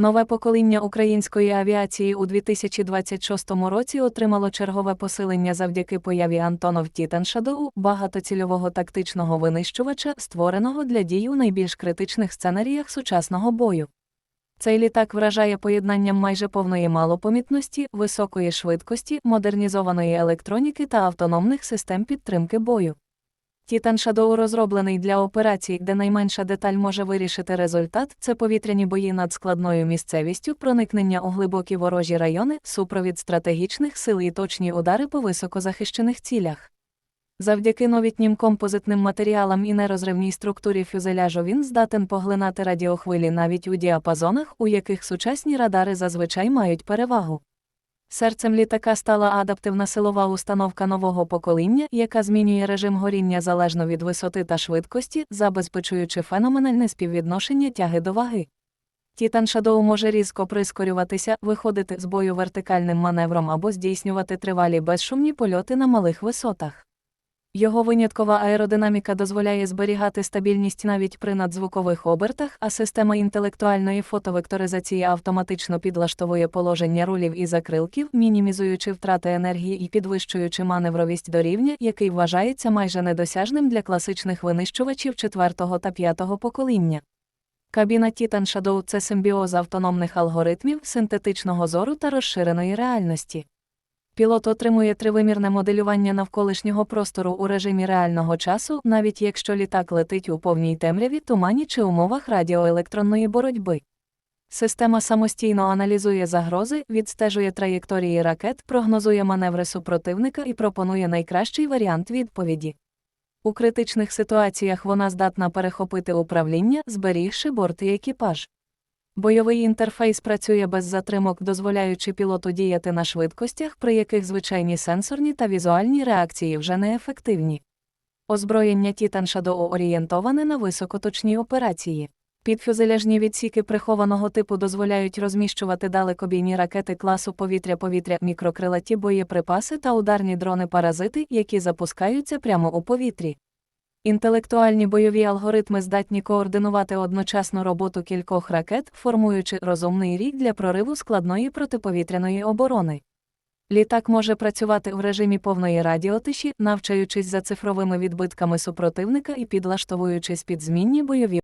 Нове покоління української авіації у 2026 році отримало чергове посилення завдяки появі Антонов Тітан Shadow, багатоцільового тактичного винищувача, створеного для дій у найбільш критичних сценаріях сучасного бою. Цей літак вражає поєднанням майже повної малопомітності, високої швидкості, модернізованої електроніки та автономних систем підтримки бою. Тітан Shadow розроблений для операцій, де найменша деталь може вирішити результат це повітряні бої над складною місцевістю, проникнення у глибокі ворожі райони, супровід стратегічних сил і точні удари по високозахищених цілях. Завдяки новітнім композитним матеріалам і нерозривній структурі фюзеляжу він здатен поглинати радіохвилі навіть у діапазонах, у яких сучасні радари зазвичай мають перевагу. Серцем літака стала адаптивна силова установка нового покоління, яка змінює режим горіння залежно від висоти та швидкості, забезпечуючи феноменальне співвідношення тяги до ваги. Тітан Shadow може різко прискорюватися, виходити з бою вертикальним маневром або здійснювати тривалі безшумні польоти на малих висотах. Його виняткова аеродинаміка дозволяє зберігати стабільність навіть при надзвукових обертах, а система інтелектуальної фотовекторизації автоматично підлаштовує положення рулів і закрилків, мінімізуючи втрати енергії і підвищуючи маневровість до рівня, який вважається майже недосяжним для класичних винищувачів четвертого та п'ятого покоління. Кабіна Titan Shadow – це симбіоз автономних алгоритмів, синтетичного зору та розширеної реальності. Пілот отримує тривимірне моделювання навколишнього простору у режимі реального часу, навіть якщо літак летить у повній темряві, тумані чи умовах радіоелектронної боротьби. Система самостійно аналізує загрози, відстежує траєкторії ракет, прогнозує маневри супротивника і пропонує найкращий варіант відповіді. У критичних ситуаціях вона здатна перехопити управління, зберігши борт і екіпаж. Бойовий інтерфейс працює без затримок, дозволяючи пілоту діяти на швидкостях, при яких звичайні сенсорні та візуальні реакції вже неефективні. Озброєння Titan Shadow орієнтоване на високоточні операції. Підфюзеляжні відсіки прихованого типу дозволяють розміщувати далекобійні ракети класу повітря-повітря, мікрокрилаті боєприпаси та ударні дрони-паразити, які запускаються прямо у повітрі. Інтелектуальні бойові алгоритми здатні координувати одночасну роботу кількох ракет, формуючи розумний рік для прориву складної протиповітряної оборони. Літак може працювати в режимі повної радіотиші, навчаючись за цифровими відбитками супротивника і підлаштовуючись під змінні бойові